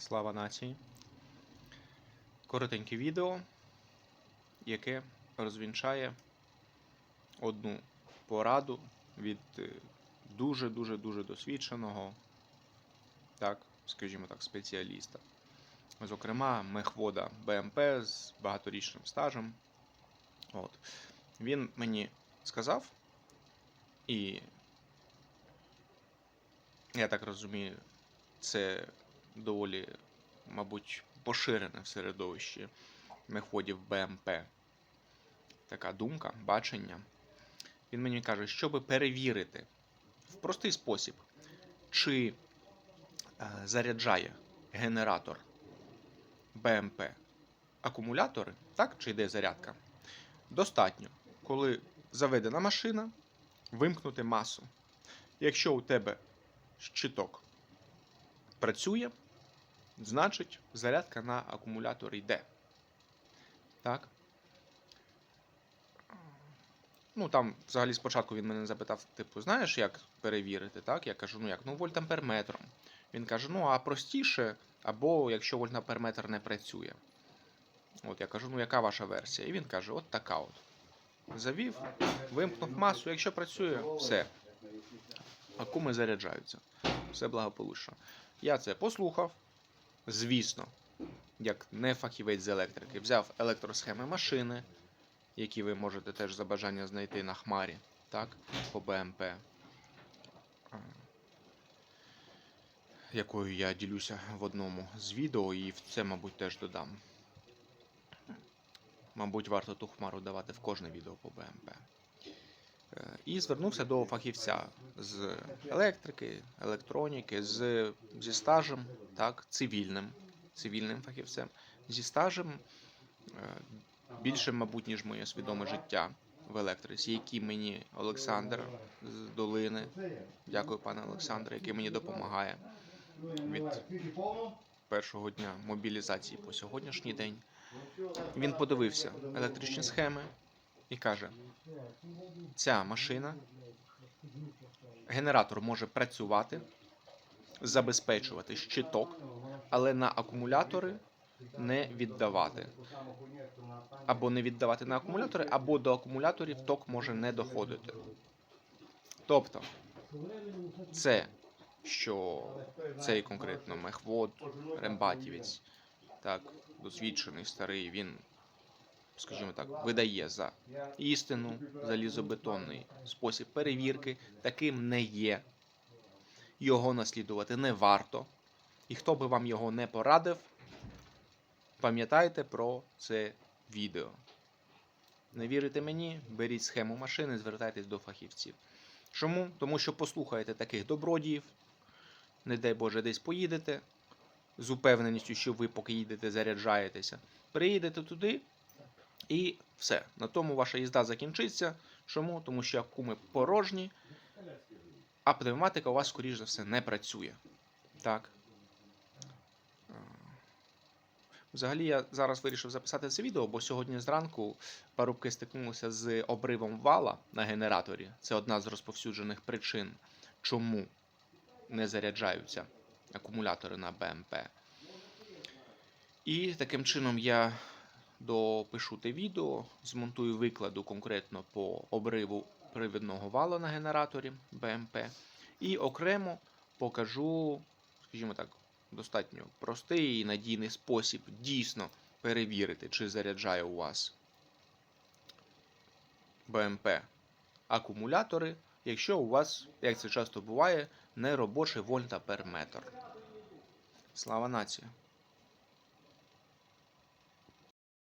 Слава нації. Коротеньке відео, яке розвінчає одну пораду від дуже-дуже дуже досвідченого, так, скажімо так, спеціаліста. Зокрема, мехвода БМП з багаторічним стажем. От. Він мені сказав, і я так розумію, це доволі, мабуть, поширене в середовищі мехводів БМП. Така думка, бачення. Він мені каже, щоб перевірити в простий спосіб, чи е, заряджає генератор БМП акумулятори, так, чи йде зарядка, достатньо, коли заведена машина, вимкнути масу. Якщо у тебе щиток працює, значить зарядка на акумулятор йде. Так. Ну, там, взагалі, спочатку він мене запитав, типу, знаєш, як перевірити? Так? Я кажу, ну як, ну вольтамперметром. Він каже, ну а простіше, або якщо вольтамперметр не працює. От я кажу, ну яка ваша версія? І він каже, от така от. Завів, вимкнув масу, якщо працює, все. Акуми заряджаються. Все благополучно. Я це послухав. Звісно, як не фахівець з електрики, взяв електросхеми машини, які ви можете теж за бажання знайти на хмарі, так, по БМП, якою я ділюся в одному з відео, і це, мабуть, теж додам. Мабуть, варто ту хмару давати в кожне відео по БМП. Е, І звернувся до фахівця з електрики, електроніки, з, зі стажем, так, цивільним, цивільним фахівцем, зі стажем е, більше, мабуть, ніж моє свідоме життя в електриці, який мені Олександр з долини, дякую, пане Олександре, який мені допомагає від першого дня мобілізації по сьогоднішній день. Він подивився електричні схеми і каже: ця машина, генератор може працювати, забезпечувати щиток, але на акумулятори не віддавати. Або не віддавати на акумулятори, або до акумуляторів ток може не доходити. Тобто, це, що цей конкретно мехвод, рембатівець, так, досвідчений старий, він, скажімо так, видає за істину залізобетонний спосіб перевірки, таким не є. Його наслідувати не варто. І хто би вам його не порадив, пам'ятайте про це відео. Не вірите мені? Беріть схему машини, звертайтесь до фахівців. Чому? Тому що послухаєте таких добродіїв, не дай Боже, десь поїдете з упевненістю, що ви поки їдете, заряджаєтеся. Приїдете туди і все. На тому ваша їзда закінчиться. Чому? Тому що акуми порожні, а пневматика у вас, скоріш за все, не працює. Так. Е, Взагалі, я зараз вирішив записати це відео, бо сьогодні зранку парубки стикнулися з обривом вала на генераторі. Це одна з розповсюджених причин, чому не заряджаються акумулятори на БМП. І таким чином я допишу те відео, змонтую викладу конкретно по обриву привідного вала на генераторі БМП. І окремо покажу, скажімо так, достатньо простий і надійний спосіб дійсно перевірити, чи заряджає у вас БМП акумулятори, якщо у вас, як це часто буває, неробочий вольтамперметр. Слава нації!